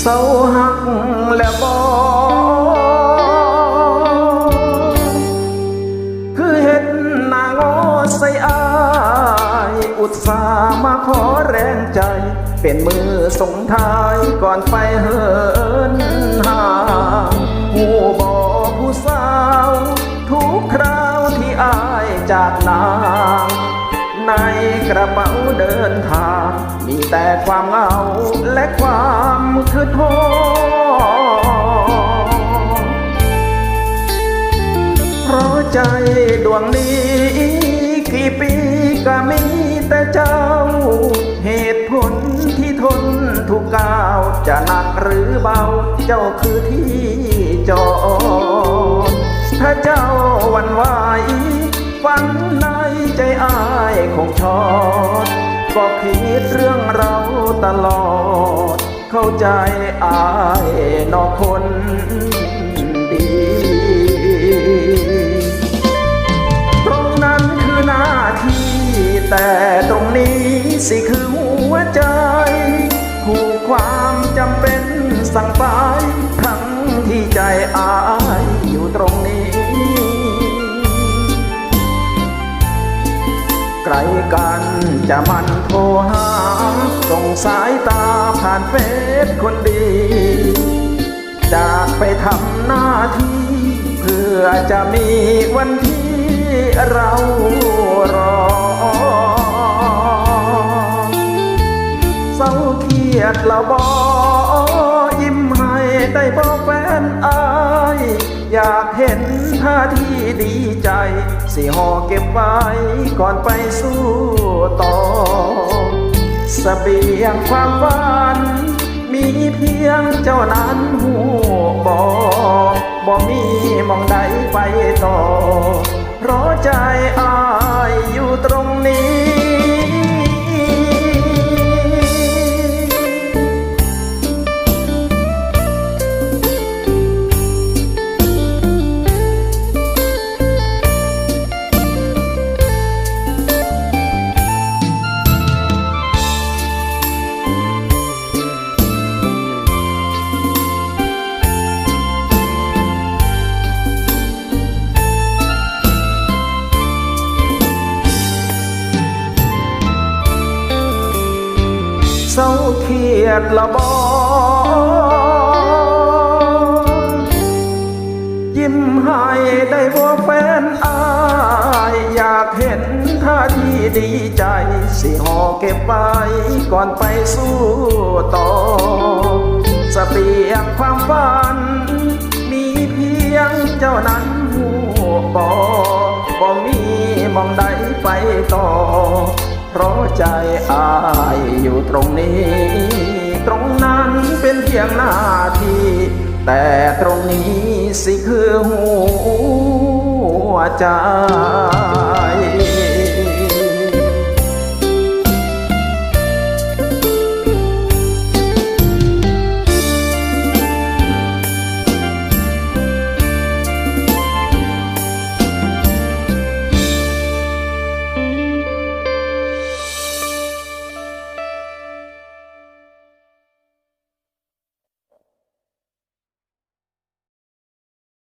เศร้าหักแล้วบอคือเห็นนางอใส่อายอุตส่าห์มาขอแรงใจ เป็นมือส่งท้ายก่อนไปเหินห่างหูบอกผู้สาว ทุกคราวที่อายจากนาง ในกระเป๋าเดิน มีแต่ความเหงาและความคือโทษเพราะใจดวงนี้กี่ปีก็มีแต่เจ้า เหตุผลที่ทนทุกก้าวจะหนักหรือเบา เจ้าคือที่จอถ้าเจ้าวันไหวฝันในใจอายคงชอด ก็คิดเรื่องเราตลอด เข้าใจอายนอกคน ลกันจะมันโทรหา ส่งสายตาผ่านเฟซคนดี จากไปทำหน้าที่ เพื่อจะมีวันที่เรารอเศร้าเครียดละบอยิ้มให้ได้บอกแฟนอาย อยากเห็นท่าที่ดีใจ สิห่อเก็บไว้ก่อนไปสู้ต่อสเบียงความฝัน มีเพียงเจ้านั้นหูบอกบ่มีมองใดไปต่อเพราะใจอา รียดละบอยิ้มให้ได้บ่แฟนอายอยากเห็นท่าที่ดีใจ สิห่อเก็บไว้ก่อนไปสู้ต่อสเปียงความฝัน มีเพียงเจ้านั้นหูบอบ่มีมองใดไปต่อ เพราะใจอายอยู่ตรงนี้ ตรงนั้นเป็นเพียงหน้าที่ แต่ตรงนี้สิคือหัวใจ